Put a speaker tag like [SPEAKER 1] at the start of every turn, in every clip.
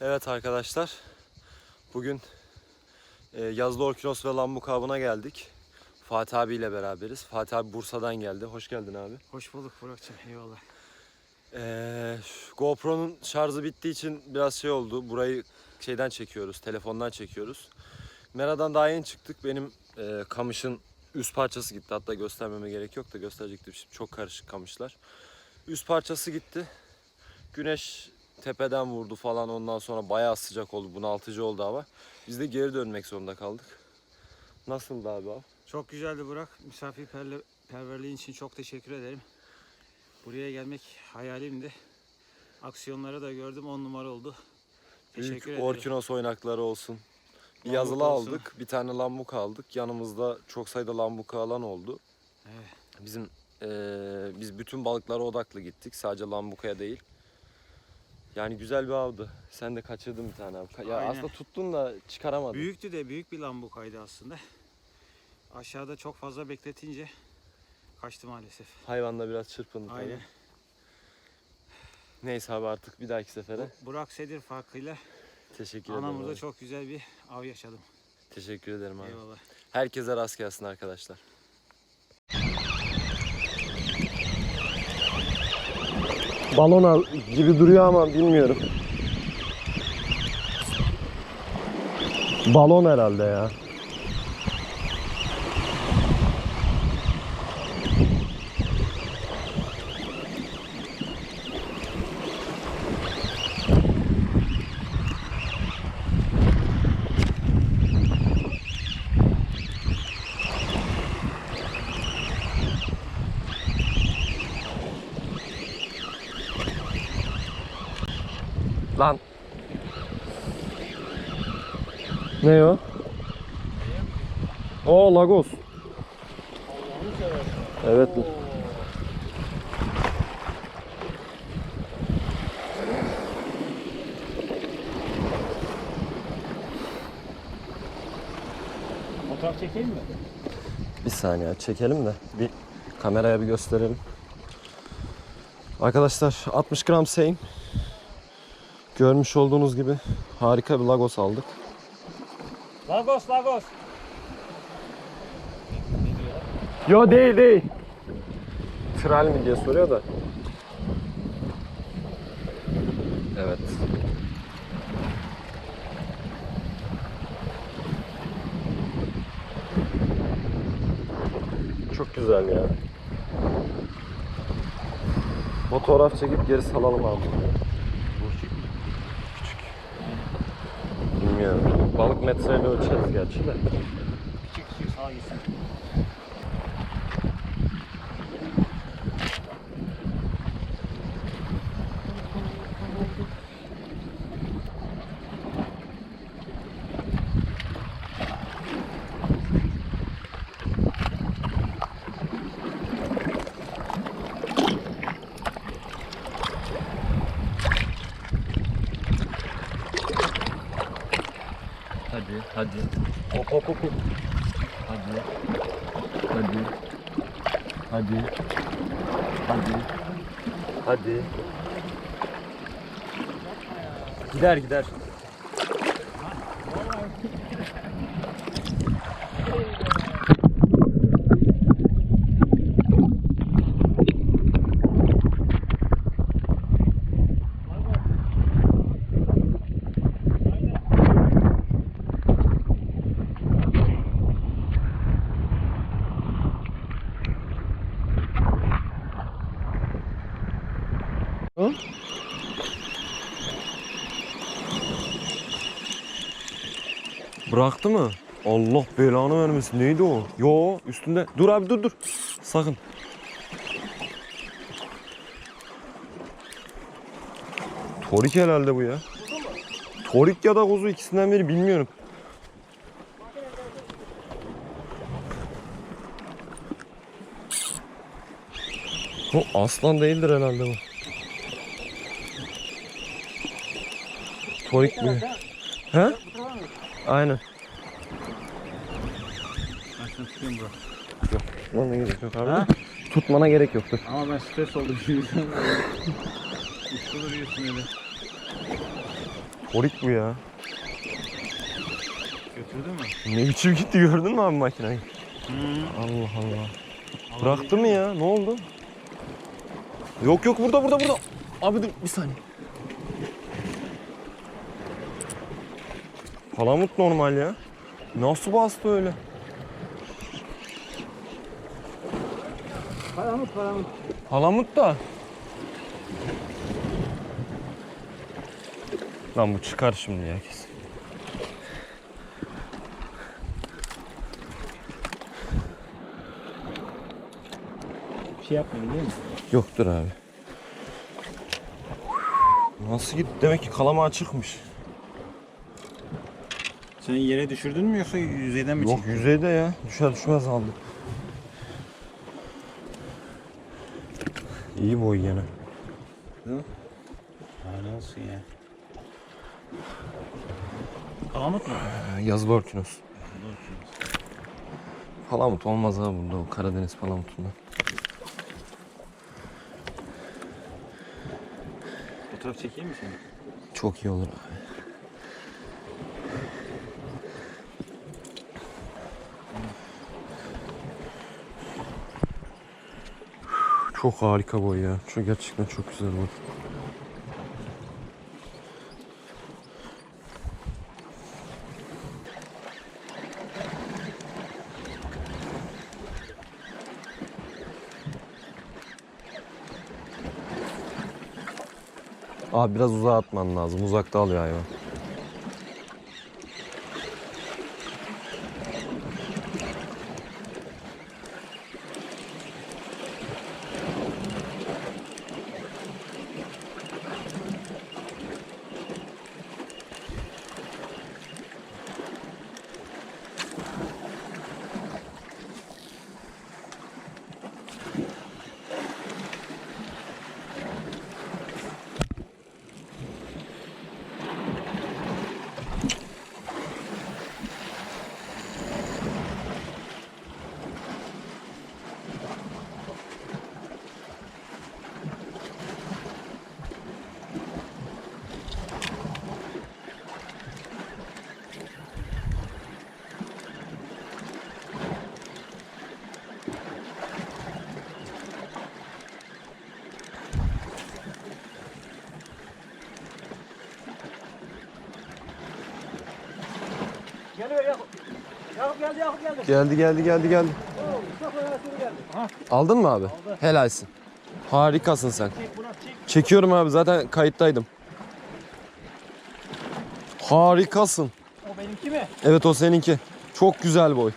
[SPEAKER 1] Evet arkadaşlar. Bugün e, Yazlı Orkinos ve Lambuk avına geldik. Fatih abiyle beraberiz. Fatih abi Bursa'dan geldi. Hoş geldin abi.
[SPEAKER 2] Hoş bulduk Burak'cığım. Eyvallah.
[SPEAKER 1] Ee, GoPro'nun şarjı bittiği için biraz şey oldu. Burayı şeyden çekiyoruz, telefondan çekiyoruz. Mera'dan daha yeni çıktık. Benim e, kamışın üst parçası gitti. Hatta göstermeme gerek yok da gösterecektim. Şimdi çok karışık kamışlar. Üst parçası gitti. Güneş tepeden vurdu falan. Ondan sonra bayağı sıcak oldu. Bunaltıcı oldu hava. Biz de geri dönmek zorunda kaldık. Nasıldı abi abi?
[SPEAKER 2] Çok güzeldi Burak. Misafirperverliğin için çok teşekkür ederim. Buraya gelmek hayalimdi. Aksiyonları da gördüm. On numara oldu. Teşekkür
[SPEAKER 1] Büyük
[SPEAKER 2] ederim.
[SPEAKER 1] Orkinos oynakları olsun. Bir
[SPEAKER 2] Lambuk
[SPEAKER 1] yazılı
[SPEAKER 2] olsun.
[SPEAKER 1] aldık. Bir tane lambuk aldık. Yanımızda çok sayıda lambuka alan oldu.
[SPEAKER 2] Evet.
[SPEAKER 1] Bizim eee, biz bütün balıklara odaklı gittik. Sadece lambukaya değil. Yani güzel bir avdı. Sen de kaçırdın bir tane abi. Ya
[SPEAKER 2] Aynen.
[SPEAKER 1] aslında tuttun da çıkaramadın.
[SPEAKER 2] Büyüktü de büyük bir lambukaydı aslında. Aşağıda çok fazla bekletince kaçtı maalesef.
[SPEAKER 1] Hayvanla biraz çırpındı
[SPEAKER 2] Aynen.
[SPEAKER 1] tabii. Neyse abi artık bir dahaki sefere.
[SPEAKER 2] Bu- Burak Sedir farkıyla
[SPEAKER 1] Teşekkür ederim.
[SPEAKER 2] anamızda
[SPEAKER 1] abi.
[SPEAKER 2] çok güzel bir av yaşadım.
[SPEAKER 1] Teşekkür ederim abi.
[SPEAKER 2] Eyvallah.
[SPEAKER 1] Herkese rast gelsin arkadaşlar. Balona gibi duruyor ama bilmiyorum. Balon herhalde ya. Lan. Ne o? O Lagos. Evet.
[SPEAKER 2] Fotoğraf çekeyim mi?
[SPEAKER 1] Bir saniye çekelim de bir kameraya bir gösterelim. Arkadaşlar 60 gram seyin. Görmüş olduğunuz gibi harika bir Lagos aldık.
[SPEAKER 2] Lagos, Lagos.
[SPEAKER 1] Yo değil değil. Tral mi diye soruyor da. Evet. Çok güzel ya. Fotoğraf çekip geri salalım abi. Metreyle ölçeriz gerçi de.
[SPEAKER 2] Küçük küçük sağa gitsin.
[SPEAKER 1] Hadi, hadi. Hop hop hop. Hadi. Hadi. Hadi. Hadi. Hadi. Gider gider. Bıraktı mı? Allah belanı vermesin. Neydi o? Yo üstünde. Dur abi dur dur. Sakın. Torik herhalde bu ya. Torik ya da kuzu ikisinden biri bilmiyorum. Bu aslan değildir herhalde bu. Torik mi? He? Aynen.
[SPEAKER 2] Ben şunu tutayım Burak.
[SPEAKER 1] Tutmana gerek yok abi.
[SPEAKER 2] Ha?
[SPEAKER 1] Tutmana gerek yoktur.
[SPEAKER 2] Ama ben stres oldum şimdi. Uçtu duruyorsun öyle.
[SPEAKER 1] Porik bu ya.
[SPEAKER 2] Götürdü mü?
[SPEAKER 1] Ne biçim gitti gördün mü abi makineyi? Allah Allah. Bıraktı mı ya? Ne oldu? Yok yok burada burada burada. Abi dur bir saniye. Palamut normal ya. Nasıl bastı öyle?
[SPEAKER 2] Paramut paramut.
[SPEAKER 1] Palamut da. Lan bu çıkar şimdi ya kesin.
[SPEAKER 2] Bir şey yapmadın değil mi?
[SPEAKER 1] Yoktur abi. Nasıl gitti? Demek ki kalama çıkmış.
[SPEAKER 2] Sen yere düşürdün mü yoksa yüzeyden mi
[SPEAKER 1] Yok yüzeyde ya. Düşer düşmez aldı. İyi boy gene.
[SPEAKER 2] Ha olsun ya. Palamut mu?
[SPEAKER 1] Yaz borkinos. Palamut olmaz abi burada o Karadeniz palamutundan.
[SPEAKER 2] Fotoğraf çekeyim mi seni?
[SPEAKER 1] Çok iyi olur abi. Çok harika boy ya. Şu gerçekten çok güzel boy. Abi biraz uzağa atman lazım. Uzakta alıyor hayvan.
[SPEAKER 2] Geliyor Yakup. Yakup geldi geldi.
[SPEAKER 1] Geldi geldi Aldın mı abi? Helalsin. Harikasın sen. Çekiyorum abi zaten kayıttaydım. Harikasın.
[SPEAKER 2] O benimki mi?
[SPEAKER 1] Evet o seninki. Çok güzel boy.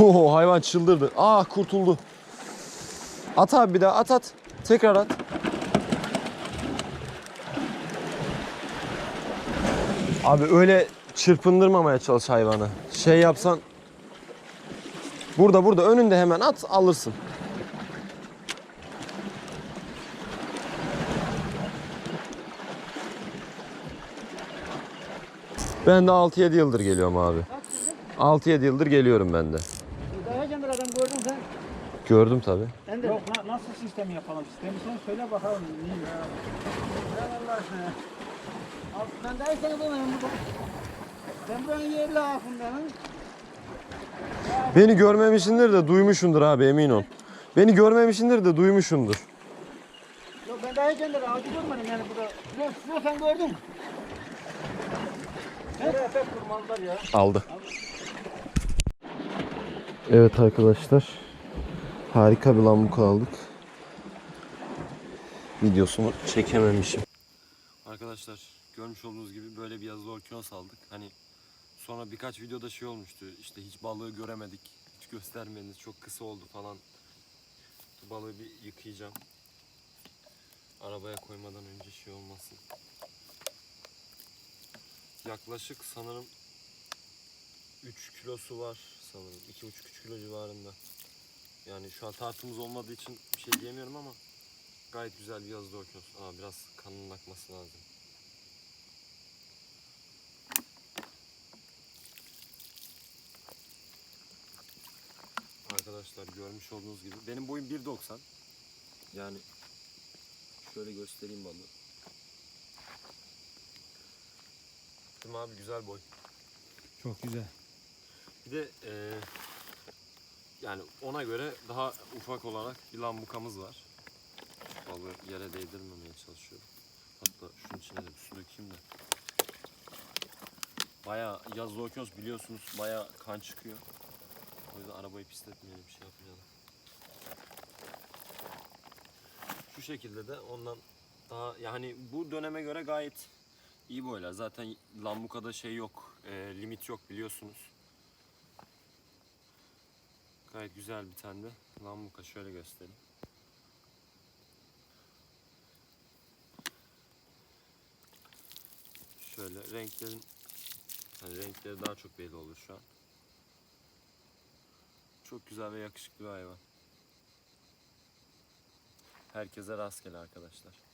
[SPEAKER 1] Oo, hayvan çıldırdı. Ah kurtuldu. At abi bir daha at at. Tekrar at. Abi öyle çırpındırmamaya çalış hayvanı. Şey yapsan Burada burada önünde hemen at alırsın. Ben de 6-7 yıldır geliyorum abi. 6-7 yıldır geliyorum ben de.
[SPEAKER 2] Dayacan bir adam gördün sen.
[SPEAKER 1] Gördüm tabi.
[SPEAKER 2] Ben de. Yok na- nasıl sistemi yapalım? Sistemi sen söyle bakalım. Neyim ya? Ya Allah aşkına. Al, Ben de seni bulmayayım burada. Sen buranın yerli ağasındanın.
[SPEAKER 1] Beni görmemişindir de duymuşundur abi emin ol. Beni görmemişindir de duymuşundur.
[SPEAKER 2] Yok ben daha hiç önde ağacı görmedim yani burada. Şuraya sen gördün. Nereye pek kurmazlar ya.
[SPEAKER 1] Aldı. Evet arkadaşlar. Harika bir lambuk aldık. Videosunu çekememişim. Arkadaşlar görmüş olduğunuz gibi böyle bir yazılı orkinos aldık. Hani sonra birkaç videoda şey olmuştu. İşte hiç balığı göremedik. Hiç göstermediniz. Çok kısa oldu falan. Bu balığı bir yıkayacağım. Arabaya koymadan önce şey olmasın. Yaklaşık sanırım 3 kilosu var sanırım. 2,5-3 kilo civarında. Yani şu an tartımız olmadığı için bir şey diyemiyorum ama gayet güzel bir yazılı okyanus. Aa biraz kanının akması lazım. Arkadaşlar görmüş olduğunuz gibi benim boyum 1.90. Yani şöyle göstereyim balığı. ettim abi güzel boy.
[SPEAKER 2] Çok güzel.
[SPEAKER 1] Bir de eee, yani ona göre daha ufak olarak bir lambukamız var. Balığı yere değdirmemeye çalışıyorum. Hatta şunun içine de bir su dökeyim de. Baya yazlı okyanus biliyorsunuz baya kan çıkıyor. Yüzden arabayı pisletmeyelim bir şey yapmayalım. Şu şekilde de ondan daha yani bu döneme göre gayet iyi boylar. Zaten lambukada şey yok, eee, limit yok biliyorsunuz. Gayet güzel bir tane de lambuka şöyle göstereyim. Şöyle renklerin hani renkleri daha çok belli olur şu an. Çok güzel ve yakışıklı bir hayvan. Herkese rastgele arkadaşlar.